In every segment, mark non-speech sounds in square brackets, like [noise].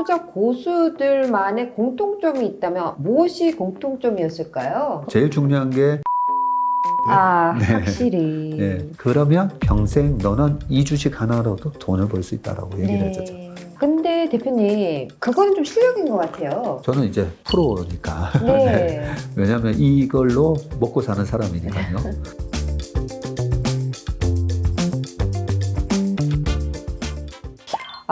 투자 고수들만의 공통점이 있다면 무엇이 공통점이었을까요? 제일 중요한 게 아, 네. 확실히. 예, 그러면 평생 너는 이 주식 하나로도 돈을 벌 수 있다라고 얘기를. 네. 근데 대표님, 그거는 좀 실력인 것 같아요. 저는 이제 프로니까 네. [laughs] 왜냐하면 이걸로 먹고 사는 사람이니까요. [laughs]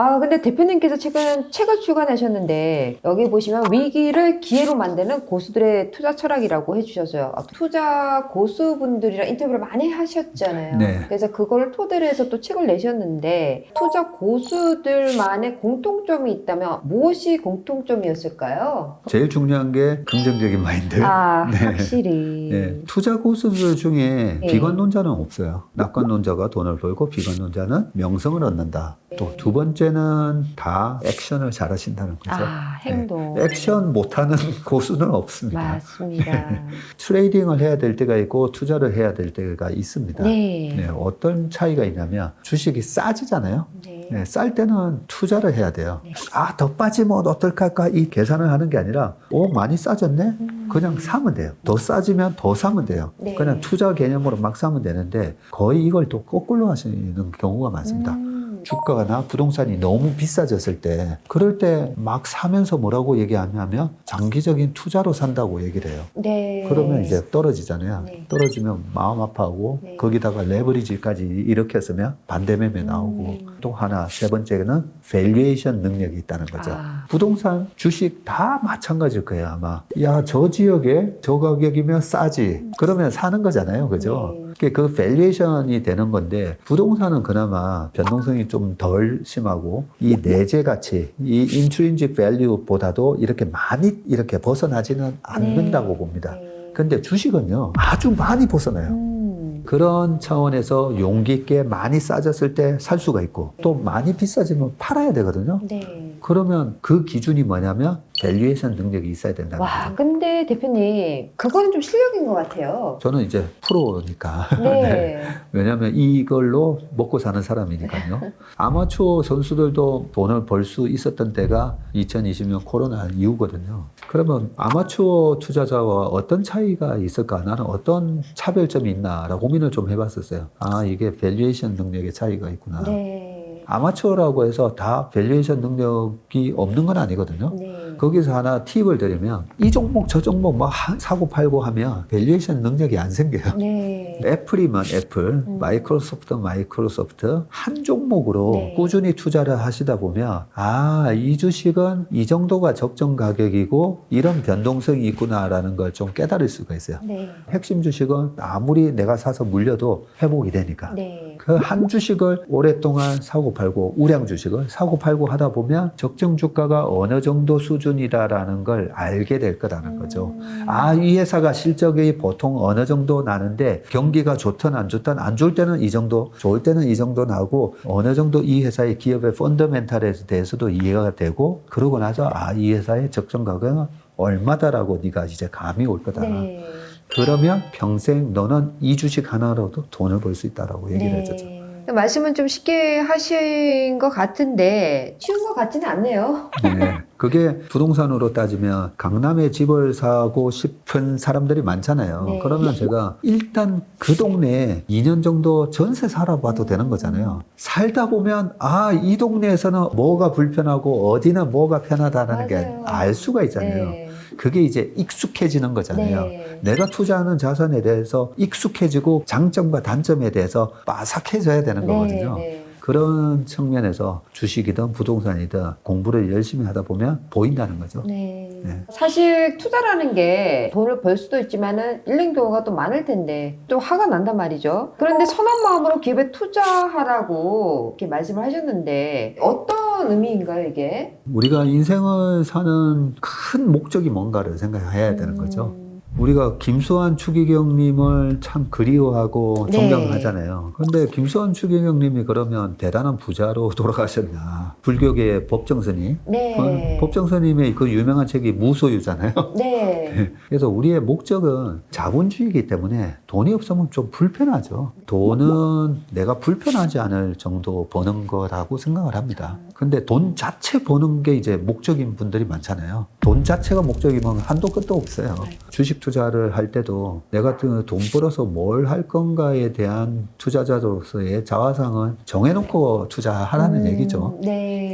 아, 근데 대표님께서 최근 책을 출간하셨는데, 여기 보시면 위기를 기회로 만드는 고수들의 투자 철학이라고 해주셨어요. 아, 투자 고수분들이랑 인터뷰를 많이 하셨잖아요. 네. 그래서 그걸 토대로 해서 또 책을 내셨는데, 투자 고수들만의 공통점이 있다면 무엇이 공통점이었을까요? 제일 중요한 게 긍정적인 마인드. 아, [laughs] 네. 확실히. 예, 투자 고수들 중에 네. 비관론자는 없어요. 낙관론자가 돈을 벌고 비관론자는 명성을 얻는다. 또 네. 두 번째 는 다 액션을 잘 하신다는 거죠. 아, 행동. 네. 액션 못하는 [laughs] 고수는 없습니다. 맞습니다. 트레이딩을 해야 될 때가 있고 투자를 해야 될 때가 있습니다. 네. 네, 어떤 차이가 있냐면 주식이 싸지잖아요. 네. 네, 쌀 때는 투자를 해야 돼요. 네. 아, 더 빠지면 어떨까 할까 이 계산을 하는 게 아니라, 오, 많이 싸졌네? 음. 그냥 사면 돼요. 더 싸지면 더 사면 돼요. 네. 그냥 투자 개념으로 막 사면 되는데, 거의 이걸 또 거꾸로 하시는 경우가 많습니다. 음. 주가나 부동산이 너무 비싸졌을 때, 그럴 때 막 사면서 뭐라고 얘기하냐면, 장기적인 투자로 산다고 얘기를 해요. 네. 그러면 이제 떨어지잖아요. 네. 떨어지면 마음 아파하고 네. 거기다가 레버리지까지 일으켰으면 반대매매 나오고 음. 또 하나 세 번째는 밸류에이션 능력이 있다는 거죠. 아. 부동산, 주식 다 마찬가지일 거예요 아마. 야 저 지역에 저 가격이면 싸지. 그러면 사는 거잖아요, 그죠? 네. 그 밸류에이션이 되는 건데 부동산은 그나마 변동성이 좀덜 심하고 이 내재 가치, 이 인트린직 밸류보다도 이렇게 많이 이렇게 벗어나지는 않는다고 봅니다. 네. 근데 주식은요 아주 많이 벗어나요. 음. 그런 차원에서 용기 있게 많이 싸졌을 때 살 수가 있고 또 많이 비싸지면 팔아야 되거든요. 네. 그러면 그 기준이 뭐냐면 밸류에이션 능력이 있어야 된다는 와, 거죠. 근데 대표님, 그거는 좀 실력인 것 같아요. 저는 이제 프로니까 네. [laughs] 왜냐하면 이걸로 먹고 사는 사람이니까요. [laughs] 아마추어 선수들도 돈을 벌 수 있었던 때가 2020년 코로나 이후거든요. 그러면 아마추어 투자자와 어떤 차이가 있을까? 나는 어떤 차별점이 있나라고 고민을 좀 해봤었어요. 아 이게 밸류에이션 능력의 차이가 있구나. 네. 아마추어라고 해서 다 밸류에이션 능력이 없는 건 아니거든요. 네. 거기서 하나 팁을 드리면 이 종목 저 종목 막 하- 사고 팔고 하면 밸류에이션 능력이 안 생겨요. 네. 애플이면 애플, 음. 마이크로소프트, 마이크로소프트 한 종목으로 네. 꾸준히 투자를 하시다 보면 아, 이 주식은 이 정도가 적정 가격이고 이런 변동성이 있구나라는 걸 좀 깨달을 수가 있어요. 네. 핵심 주식은 아무리 내가 사서 물려도 회복이 되니까. 네. 그한 주식을 오랫동안 사고 팔고 우량 주식을 사고 팔고 하다 보면 적정 주가가 어느 정도 수준이다라는 걸 알게 될 거라는 거죠. 음. 아, 이 회사가 실적이 보통 어느 정도 나는데 경 기가 좋든 안 좋든 안 좋을 때는 이 정도, 좋을 때는 이 정도 나고 어느 정도 이 회사의 기업의 펀더멘탈에 대해서도 이해가 되고 그러고 나서 아, 이 회사의 적정 가격은 얼마다라고 네가 이제 감이 올 거다. 네. 그러면 평생 너는 이 주식 하나로도 돈을 벌 수 있다라고 얘기를 해줬죠. 네. 말씀은 좀 쉽게 하신 것 같은데 쉬운 것 같지는 않네요. 네. 그게 부동산으로 따지면 강남에 집을 사고 싶은 사람들이 많잖아요. 네. 그러면 제가 일단 그 동네에 2년 정도 전세 살아봐도 되는 거잖아요. 살다 보면 아, 이 동네에서는 뭐가 불편하고 어디는 뭐가 편하다는 게. 알 수가 있잖아요. 네. 그게 이제 익숙해지는 거잖아요. 네. 내가 투자하는 자산에 대해서 익숙해지고 장점과 단점에 대해서 빠삭해져야 되는 거거든요. 네. 그런 측면에서 주식이든 부동산이든 공부를 열심히 하다 보면 보인다는 거죠. 네. 네. 사실 투자라는 게 돈을 벌 수도 있지만은 잃는 경우가 또 많을 텐데 또 화가 난단 말이죠. 그런데 선한 마음으로 기업에 투자하라고 이렇게 말씀을 하셨는데 어떤 의미인가요 이게? 우리가 인생을 사는 큰 목적이 뭔가를 생각해야 되는 거죠. 음. 우리가 김수환 추기경님을 참 그리워하고 네. 존경하잖아요. 근데 김수환 추기경님이 그러면 대단한 부자로 [laughs] 돌아가셨나? 불교계의 법정스님. 네. 그 법정스님의 그 유명한 책이 무소유잖아요. [laughs] 네. 그래서 우리의 목적은 자본주의이기 때문에 돈이 없으면 좀 불편하죠. 돈은 내가 불편하지 않을 정도 버는 거라고 생각을 합니다. 근데 돈 자체 버는 게 이제 목적인 분들이 많잖아요. 돈 자체가 목적이면 한도 끝도 없어요. 네. 주식 투자를 할 때도 내가 그돈 벌어서 뭘 할 건가에 대한 투자자로서의 자화상은 정해놓고 투자하라는 음, 얘기죠. 네.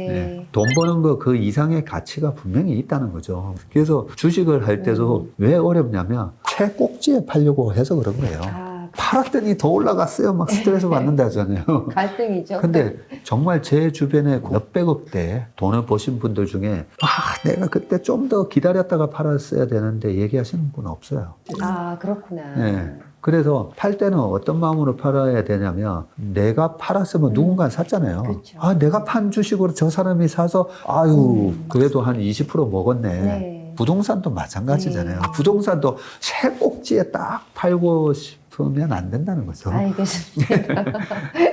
네. 돈 버는 거 그 이상의 가치가 분명히 있다는 거죠. 그래서 주식을 할 때도 왜 어렵냐면 최꼭지에 팔려고 해서 그런 거예요. 아, 팔았더니 더 올라갔어요. 막 스트레스 [laughs] 받는다잖아요. 갈등이죠. 근데 [laughs] 정말 제 주변에 몇백억대 돈을 버신 분들 중에 아, 내가 그때 좀 더 기다렸다가 팔았어야 되는데 얘기하시는 분 없어요. 아, 그렇구나. 네. 그래서 팔 때는 어떤 마음으로 팔아야 되냐면 내가 팔았으면 누군가 샀잖아요. 그렇죠. 아, 내가 판 주식으로 저 사람이 사서 아유, 그래도 한 20% 먹었네. 네. 부동산도 마찬가지잖아요. 네. 부동산도 새 꼭지에 딱 팔고 싶으면 안 된다는 거죠. 알겠습니다.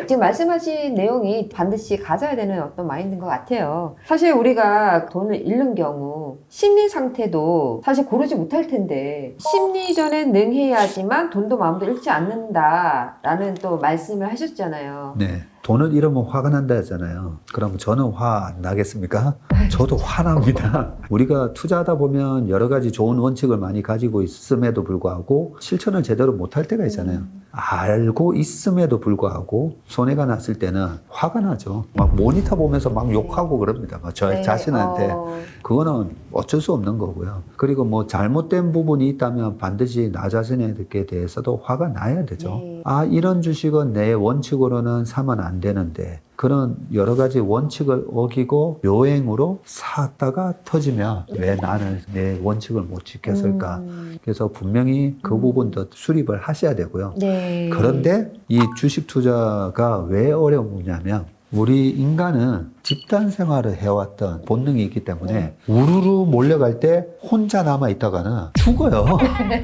[laughs] 지금 말씀하신 내용이 반드시 가져야 되는 어떤 마인드인 것 같아요. 사실 우리가 돈을 잃는 경우 심리 상태도 사실 고르지 못할 텐데 심리전에 능해야지만 돈도 마음도 잃지 않는다라는 또 말씀을 하셨잖아요. 네. 돈을 잃으면 화가 난다 했잖아요. 그럼 저는 화 안 나겠습니까? 저도 화납니다. 우리가 투자하다 보면 여러 가지 좋은 원칙을 많이 가지고 있음에도 불구하고 실천을 제대로 못할 때가 있잖아요. 알고 있음에도 불구하고 손해가 났을 때는 화가 나죠. 막 모니터 보면서 막 욕하고 그럽니다. 막저 네, 자신한테. 어, 그거는 어쩔 수 없는 거고요. 그리고 뭐 잘못된 부분이 있다면 반드시 나 자신에게 대해서도 화가 나야 되죠. 네. 아, 이런 주식은 내 원칙으로는 사면 안 되는데 그런 여러 가지 원칙을 어기고 요행으로 샀다가 터지면 왜 나는 내 원칙을 못 지켰을까? 음, 그래서 분명히 그 음. 부분도 수립을 하셔야 되고요. 네. 그런데 이 주식 투자가 왜 어려우냐면 우리 인간은 집단 생활을 해왔던 본능이 있기 때문에 네. 우르르 몰려갈 때 혼자 남아 있다가는 죽어요.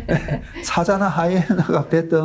[laughs] 사자나 하이에나가 됐든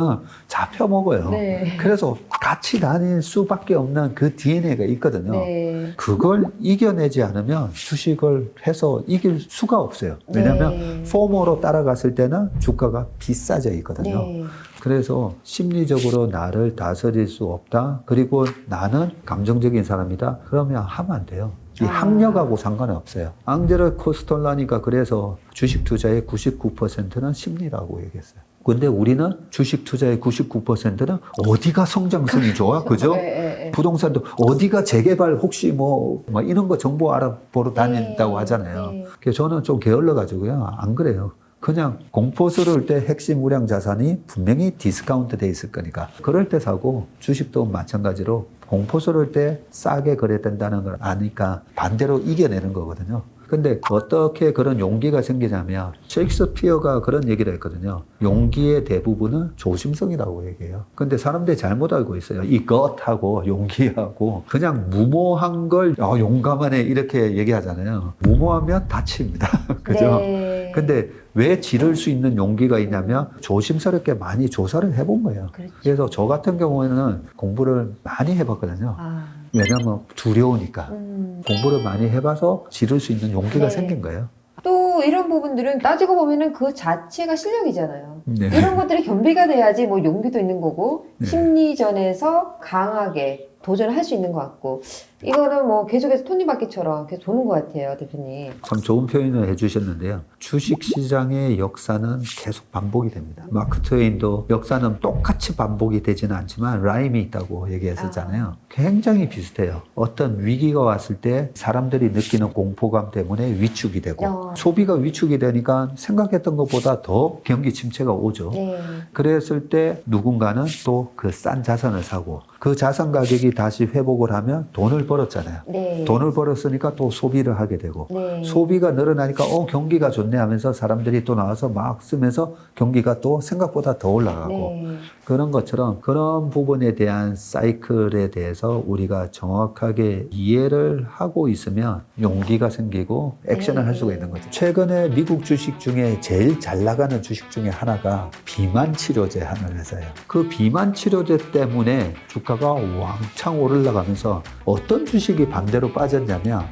잡혀 먹어요. 네. 그래서 같이 다닐 수밖에 없는 그 DNA가 있거든요. 네. 그걸 이겨내지 않으면 주식을 해서 이길 수가 없어요. 왜냐하면 네. 포모로 따라갔을 때는 주가가 비싸져 있거든요. 네. 그래서 심리적으로 나를 다스릴 수 없다. 그리고 나는 감정적인 사람이다. 그러면 하면 안 돼요. 이 아. 학력하고 상관은 없어요. 앙제르 코스톨라니가 그래서 주식 투자의 99%는 심리라고 얘기했어요. 근데 우리는 주식 투자의 99%는 어디가 성장성이 [laughs] 좋아? 그죠? 네, 네, 네. 부동산도 어디가 재개발 혹시 뭐, 뭐 이런 거 정보 알아보러 다닌다고 네. 하잖아요. 네. 그래서 저는 좀 게을러 가지고요. 안 그래요. 그냥 공포스러울 때 핵심 우량 자산이 분명히 디스카운트 돼 있을 거니까 그럴 때 사고 주식도 마찬가지로 공포스러울 때 싸게 거래된다는 걸 아니까 반대로 이겨내는 거거든요. 근데 어떻게 그런 용기가 생기냐면 셰익스피어가 그런 얘기를 했거든요. 용기의 대부분은 조심성이라고 얘기해요. 근데 사람들이 잘못 알고 있어요. 이것하고 용기하고 그냥 무모한 걸 아, 용감하네 이렇게 얘기하잖아요. 무모하면 다칩니다. [laughs] 그죠? 네. 근데 왜 지를 수 있는 용기가 있냐면 조심스럽게 많이 조사를 해본 거예요. 그렇죠. 그래서 저 같은 경우에는 공부를 많이 해봤거든요. 아, 왜냐면 두려우니까. 음. 공부를 많이 해봐서 지를 수 있는 용기가 네. 생긴 거예요. 또 이런 부분들은 따지고 보면은 그 자체가 실력이잖아요. 네. 이런 것들이 겸비가 돼야지 뭐 용기도 있는 거고 네. 심리전에서 강하게 도전을 할 수 있는 것 같고 이거는 뭐 계속해서 톱니바퀴처럼 계속 도는 것 같아요 대표님. 참 좋은 표현을 해주셨는데요. 주식 시장의 역사는 계속 반복이 됩니다. 마크 트웨인도 역사는 똑같이 반복이 되지는 않지만 라임이 있다고 얘기했었잖아요. 굉장히 비슷해요. 어떤 위기가 왔을 때 사람들이 느끼는 공포감 때문에 위축이 되고 어. 소비가 위축이 되니까 생각했던 것보다 더 경기 침체가 오죠. 네. 그랬을 때 누군가는 또 그 싼 자산을 사고 그 자산 가격이 다시 회복을 하면 돈을 벌었잖아요. 네. 돈을 벌었으니까 또 소비를 하게 되고 네. 소비가 늘어나니까 어 경기가 좋네 하면서 사람들이 또 나와서 막 쓰면서 경기가 또 생각보다 더 올라가고 네. 그런 것처럼 그런 부분에 대한 사이클에 대해서 우리가 정확하게 이해를 하고 있으면 용기가 생기고 액션을 네. 할 수가 있는 거죠. 최근에 미국 주식 중에 제일 잘 나가는 주식 중에 하나가 비만 치료제 하는 회사예요. 그 비만 치료제 때문에 주가가 왕창 오르려가면서 어떤 주식이 반대로 빠졌냐면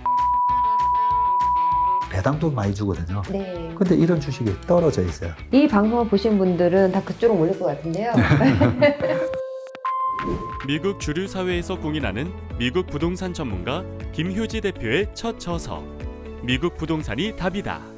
배당도 많이 주거든요. 네. 근데 이런 주식이 떨어져 있어요. 이 방송을 보신 분들은 다 그쪽으로 몰릴 것 같은데요. [laughs] 미국 주류 사회에서 공인하는 미국 부동산 전문가 김효지 대표의 첫 저서 미국 부동산이 답이다.